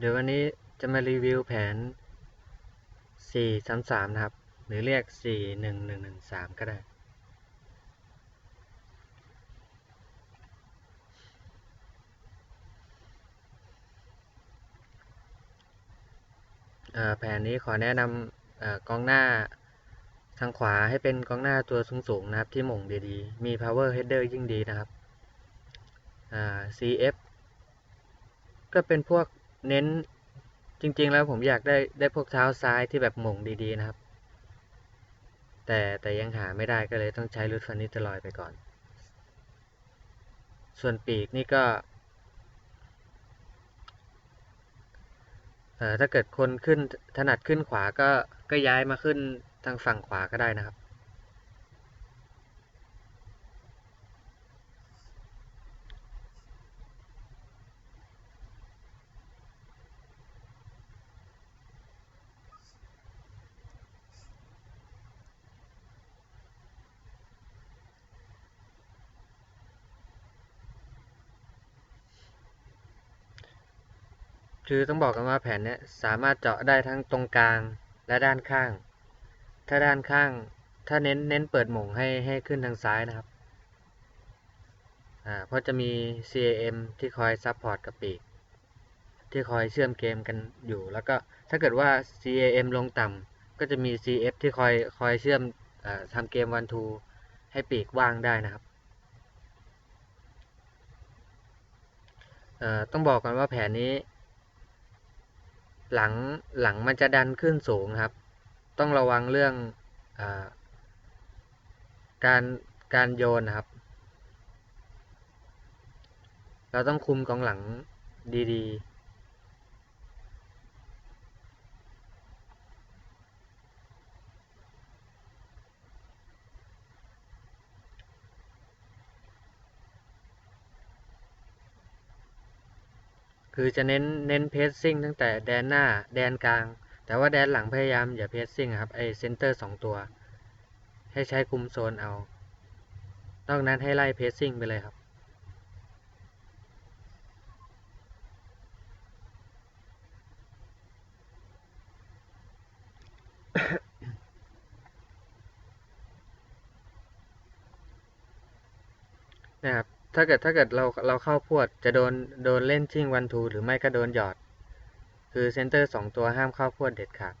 เดี๋ยววันนี้จะมารีวิวแผน 433 นะครับ หรือเรียก 41113 ก็ได้ แผนนี้ขอแนะนำกองหน้าทางขวาให้เป็นกองหน้าตัวสูงๆนะครับที่หม่งดีๆ มี power header ยิ่งดีนะครับ CF ก็เป็นพวก เน้นจริง ๆ แล้วผมอยากได้ได้พวกเท้าซ้ายที่แบบหม่งดีๆนะครับ แต่แต่ยังหาไม่ได้ก็เลยต้องใช้รุดฟันนิตลอยไปก่อน ส่วนปีกนี่ก็ถ้าเกิดคนขึ้นถนัดขึ้นขวาก็ก็ย้ายมาขึ้นทางฝั่งขวาก็ได้นะครับ คือต้องบอกกันว่าแผ่นนี้สามารถเจาะได้ทั้งตรงกลางและด้านข้าง ถ้าด้านข้าง ถ้าเน้นเน้นเปิดหม่งให้ให้ขึ้นทางซ้ายนะครับ อ่า เพราะจะมี CAM ที่คอยซับพอร์ตกับปีก ที่คอยเชื่อมเกมกันอยู่ แล้วก็ถ้าเกิดว่า CAM ลงต่ำก็จะมี CF ที่คอยคอยเชื่อมอทำเกมวันทูให้ปีกว่างได้นะครับต้องบอกกันว่าแผนนี้ หลังหลังมันจะดันขึ้นสูงครับ ต้องระวังเรื่องอการการโยนนะครับ เราต้องคุมกองหลังดีๆ คือจะเน้นเน้นเพสซิ่งตั้งแต่แดนหน้าแดนกลาง แต่ว่าแดนหลังพยายามอย่าเพสซิ่งครับไอเซนเตอร์สองตัว ให้ใช้คุมโซนเอา นอกนั้นให้ไล่เพสซิ่งไปเลยครับนะครับ ถ้าเกิดถ้าเกิดเราเราเข้าพวด จะโดนโดนเล่นชิ่งวันทูหรือไม่ก็โดนหยอด คือเซนเตอร์สองตัวห้ามเข้าพวดเด็ดขาด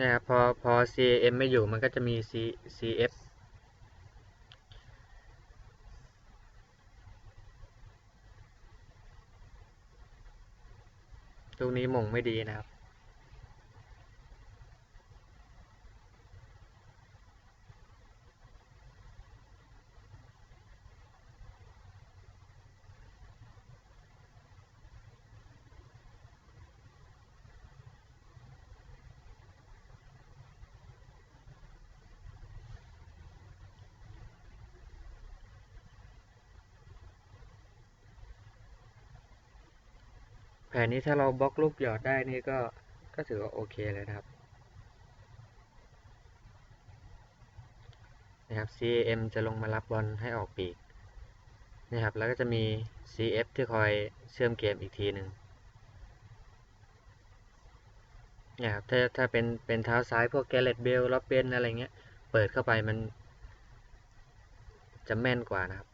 นะครับพอพอ CM ไม่อยู่มันก็จะมี C CF ลูกนี้มง ไม่ดีนะครับ แผนนี้ถ้าเราบล็อกลูกหยอดได้นี่ก็ก็ถือว่าโอเคเลยนะครับนะครับ CAM จะลงมารับบอลให้ออกปีกนะครับแล้วก็จะมี CF ที่คอยเชื่อมเกมอีกทีหนึ่งนะครับถ้าถ้าเป็นเป็นเท้าซ้ายพวกแกเลตเบลล็อบเบนอะไรเงี้ย เปิดเข้าไปมันจะแม่นกว่านะครับ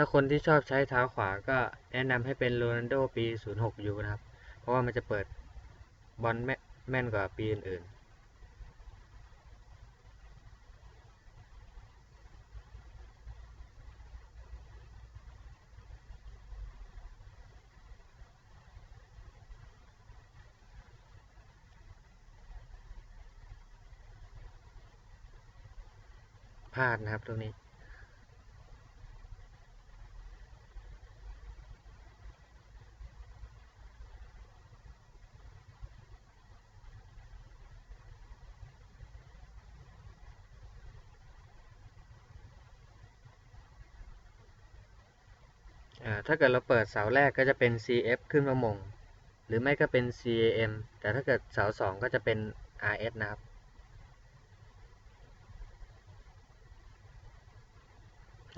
ถ้าคนที่ชอบใช้เท้าขวาก็แนะนำให้เป็นโรนัลโดปี 06ยูนะครับ เพราะว่ามันจะเปิดบอลแม่นกว่าปีอื่นๆพลาดนะครับตรงนี้ ถ้าเกิดเราเปิดเสาแรกก็จะเป็น CF ขึ้นมามง หรือไม่ก็เป็น CAM แต่ถ้าเกิดเสาสองก็จะเป็น RS นะครับ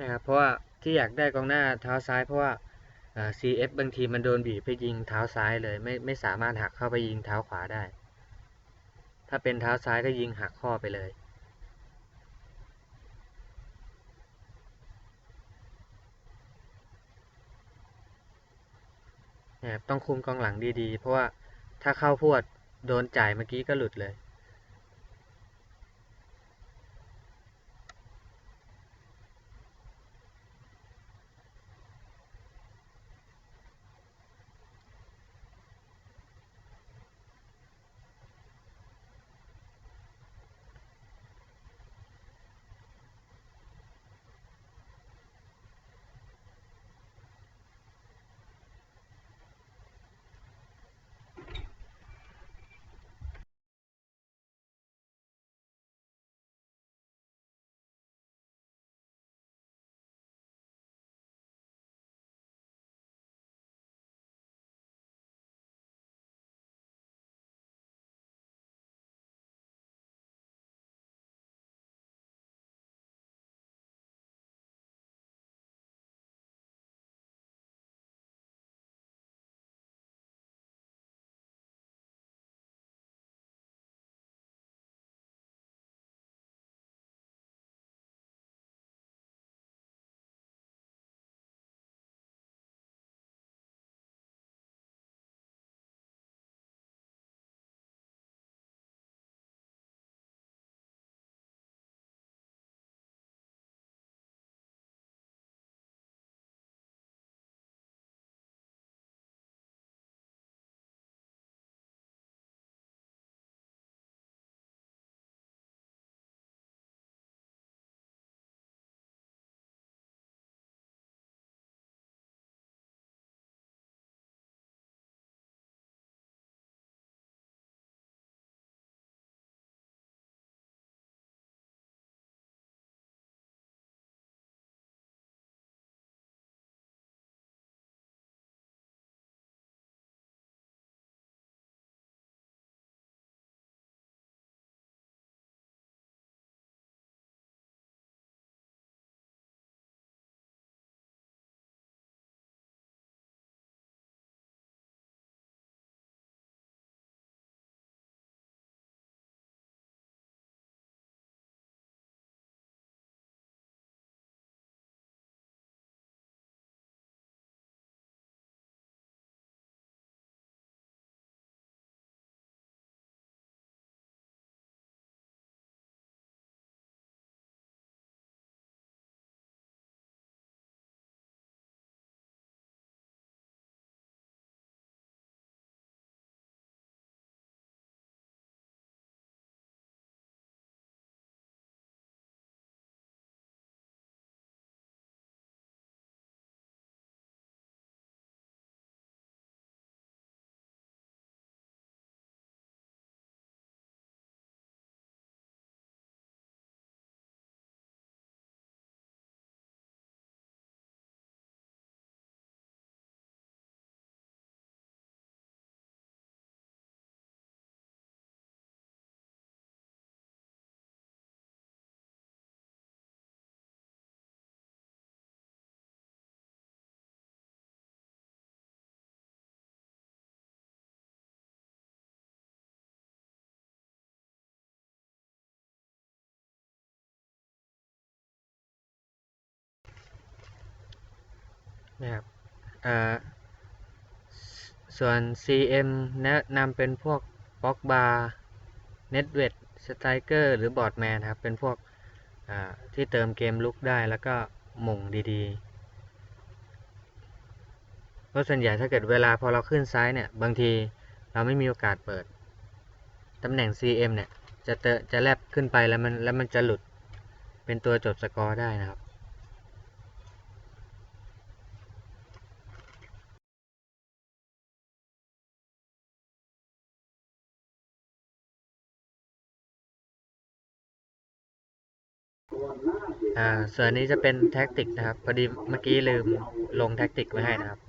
นะครับเพราะว่าที่อยากได้กองหน้าเท้าซ้ายเพราะว่า CF บางทีมันโดนบีบไปยิงเท้าซ้ายเลย ไม่ไม่สามารถหักเข้าไปยิงเท้าขวาได้ ถ้าเป็นเท้าซ้ายก็ยิงหักข้อไปเลย นะครับต้องคุมกองหลังดีๆ เพราะว่าถ้าเข้าพวดโดนจ่ายเมื่อกี้ก็หลุดเลย นะครับส่วน CM แนะนำเป็นพวกบ็อกบาร์เน็ตเวดสไตรเกอร์หรือบอร์ดแมนครับ เป็นพวกที่เติมเกมลุกได้แล้วก็หม่งดีๆ เพราะส่วนใหญ่ถ้าเกิดเวลาพอเราขึ้นซ้ายเนี่ย บางทีเราไม่มีโอกาสเปิด ตำแหน่ง CM เนี่ย จะเตจะแลบขึ้นไปแล้วมันแล้วมันจะหลุดเป็นตัวจบสกอร์ได้นะครับ อ่าส่วนนี้จะเป็นแท็กติกนะครับ พอดีเมื่อกี้ลืมลงแท็กติกไว้ให้นะครับ